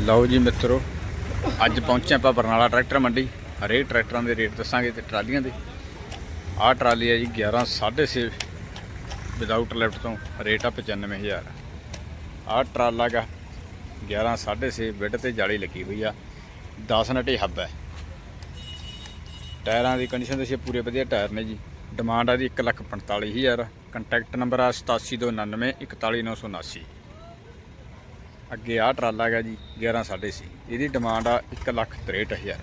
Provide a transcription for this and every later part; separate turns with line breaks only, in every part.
ਲਓ ਜੀ ਮਿੱਤਰੋ, ਅੱਜ ਪਹੁੰਚੇ ਆਪਾਂ ਬਰਨਾਲਾ ਟਰੈਕਟਰ ਮੰਡੀ। ਹਰੇਕ ਟਰੈਕਟਰਾਂ ਦੇ ਰੇਟ ਦੱਸਾਂਗੇ ਤੇ ਟਰਾਲੀਆਂ ਦੇ। ਆਹ ਟਰਾਲੀ ਹੈ ਜੀ 11 6.5 ਵਿਦਆਊਟ ਲਿਫਟ ਤੋਂ ਰੇਟ ਆ 95000 ਆਹ ਟਰਾਲਾ ਗਾ 11 6.5 ਬਿੱਡ ਤੇ ਜਾਲੀ ਲੱਗੀ ਹੋਈ ਆ 10 ਨਟੇ ਹੱਬ ਹੈ। ਟਾਇਰਾਂ ਦੀ ਕੰਡੀਸ਼ਨ ਦੇ ਪੂਰੇ ਵਧੀਆ ਟਾਇਰ ਨੇ ਜੀ। ਡਿਮਾਂਡ ਆ ਦੀ 145000 ਕੰਟੈਕਟ ਨੰਬਰ ਆ 8729 41979 ਅੱਗੇ ਆਹ ਟਰਾਲਾ ਹੈਗਾ ਜੀ 11 ਸੀ ਇਹਦੀ ਡਿਮਾਂਡ ਆ 163000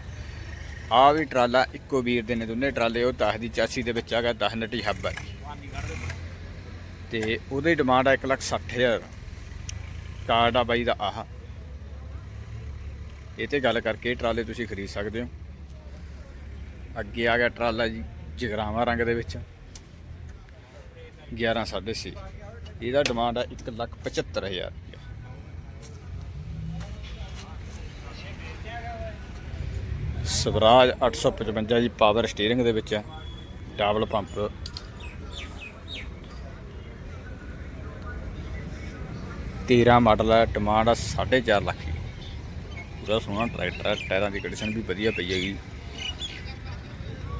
ਆ ਵੀ ਟਰਾਲਾ ਇੱਕੋ ਵੀਰ ਦੇ ਨੇ ਦੋਨੇ ਟਰਾਲੇ, ਉਹ 10 ਦੀ ਚਾਸੀ ਦੇ ਵਿੱਚ ਹੈਗਾ 10 ਨਟੀ ਹੱਬ ਹੈ ਤੇ ਉਹਦੀ ਡਿਮਾਂਡ ਆ 160000 ਕਾਰਡ ਆ ਬਾਈ ਦਾ ਆਹ। ਇਹ ਤੇ ਗੱਲ ਕਰਕੇ ਟਰਾਲੇ ਤੁਸੀਂ ਖਰੀਦ ਸਕਦੇ ਹੋ। ਅੱਗੇ ਆ ਗਿਆ ਟਰਾਲਾ ਜੀ, ਜਗਰਾਵਾਂ ਰੰਗ ਦੇ ਵਿੱਚ। 11 ਸੀ ਇਹਦਾ ਡਿਮਾਂਡ ਆ 175000 ਸਵਰਾਜ 855 ਜੀ ਪਾਵਰ ਸਟੀਅਰਿੰਗ ਦੇ ਵਿੱਚ ਹੈ। ਡਬਲ ਪੰਪ ਤੇਰਾਂ ਮਾਡਲ ਹੈ ਡਿਮਾਂਡ ਆ 4.5 ਲੱਖ ਦੀ ਪੂਰਾ ਸੋਹਣਾ ਟਰੈਕਟਰ ਹੈ, ਟਾਇਰਾਂ ਦੀ ਕੰਡੀਸ਼ਨ ਵੀ ਵਧੀਆ ਪਈ ਹੈਗੀ।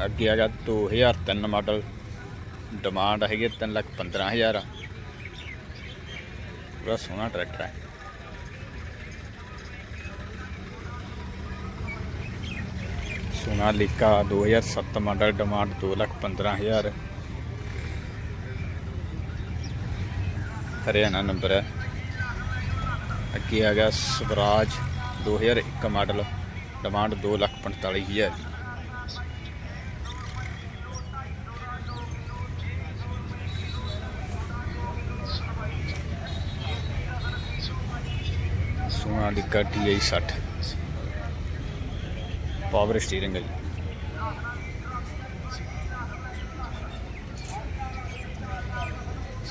ਅੱਗੇ ਆ ਗਿਆ 2003 ਮਾਡਲ ਡਿਮਾਂਡ ਹੈਗੀ 3 ਲੱਖ 15000 ਪੂਰਾ ਸੋਹਣਾ ਟਰੈਕਟਰ ਹੈ। Sonalika 2007 model demand 215000 Haryana number ਹੈ। ਅੱਗੇ ਆ ਗਿਆ Swaraj 2001 model demand 245000 Sonalika TI 60 power steering ਹੈ ਜੀ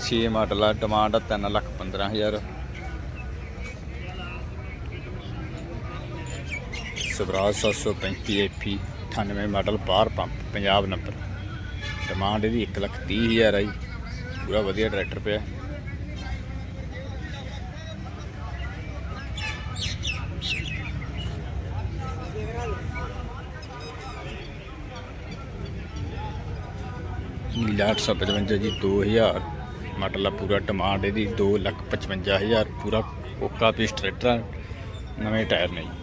ਛੇ ਮਾਡਲ ਆ demand 3 lakh 15000 Swaraj 735 AP 98 model ਪਾਰ ਪੰਪ ਪੰਜਾਬ ਨੰਬਰ ਡਿਮਾਂਡ ਇਹਦੀ 1 ਲੱਖ 30000 ਆ ਜੀ ਪੂਰਾ ਵਧੀਆ ਟਰੈਕਟਰ ਪਿਆ ਨੀਲਾ 855 ਜੀ 2000 ਮਾਡਲ ਆ ਪੂਰਾ ਡਿਮਾਂਡ ਇਹਦੀ 255000 ਪੂਰਾ ਕੋਕਾ ਪੀਸ ਟਰੈਕਟਰ ਆ, ਨਵੇਂ ਟਾਇਰ ਨੇ ਜੀ।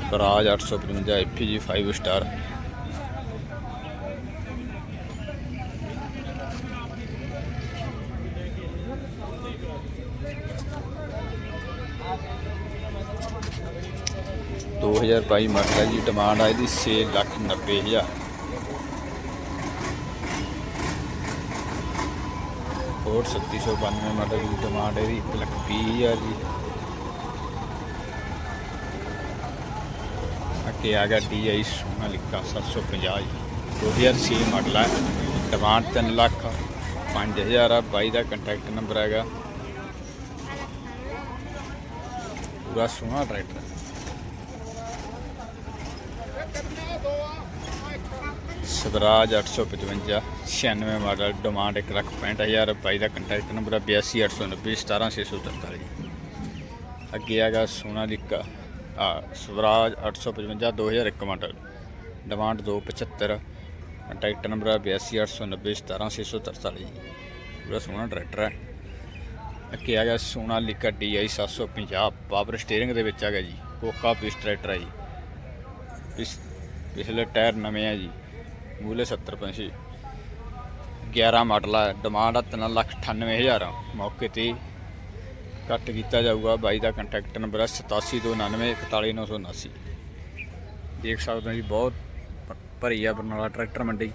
ਸਵਰਾਜ 855 ਐਫਜੀ 5 ਸਟਾਰ ਦੋ ਹਜ਼ਾਰ ਬਾਈ ਮਾਡਲ ਹੈ ਜੀ ਡਿਮਾਂਡ ਆ ਇਹਦੀ 6 ਲੱਖ 90 ਹਜ਼ਾਰ। ਹੋਰ 3792 ਮਾਡਲ ਦੀ ਡਿਮਾਂਡ ਇਹਦੀ 1 ਲੱਖ 20 ਹਜ਼ਾਰ ਜੀ। ਅੱਗੇ ਆ ਗਿਆ DI ਸੋਨਾਲੀਕਾ 750 ਜੀ। 2006 ਮਾਡਲ ਹੈ ਡਿਮਾਂਡ 3 ਲੱਖ 5000 ਆ, ਬਾਈ ਦਾ ਕੰਟੈਕਟ ਨੰਬਰ ਹੈਗਾ। ਪੂਰਾ ਸੋਹਣਾ ਟਰੈਕਟਰ। ਹੈ ਸਵਰਾਜ 855 96 ਮਾਡਲ ਡਿਮਾਂਡ 1 ਲੱਖ 65000 ਬਾਈ ਦਾ ਕੰਟੈਕਟ ਨੰਬਰ ਹੈ 8289 17643 ਅੱਗੇ ਆਗਾ ਸੋਨਾਲੀਕਾ ਆ, Swaraj 855 2001 model. Demand 275 contact number ਹੈ 8289 17643 ਪੂਰਾ ਸੋਹਣਾ ਟਰੈਕਟਰ ਹੈ ਅੱਗੇ ਆਗਾ ਸੋਨਾਲੀਕਾ DI 750 ਪਾਵਰ ਸਟੀਅਰਿੰਗ ਦੇ ਵਿੱਚ ਆਗਾ ਜੀ ਕੋਕਾ ਪੀਸ ਟਰੈਕਟਰ ਹੈ ਜੀ। ਪਿਛ- ਪਿਛਲੇ ਟਾਇਰ ਨਵੇਂ ਆ ਜੀ। ਮੂਲੇ 70 ਪੈਸੇ 11 ਮਾਡਲ ਹੈ ਡਿਮਾਂਡ ਆ 3 ਲੱਖ 98000 ਮੌਕੇ ਤੇ ਘੱਟ ਕੀਤਾ ਜਾਊਗਾ। ਬਾਈ ਦਾ ਕੰਟੈਕਟ ਨੰਬਰ ਹੈ 8729 41979 ਦੇਖ ਸਕਦੇ ਹੋ ਜੀ, ਬਹੁਤ ਭਰੀ ਆ ਬਰਨਾਲਾ ਟਰੈਕਟਰ ਮੰਡੀ।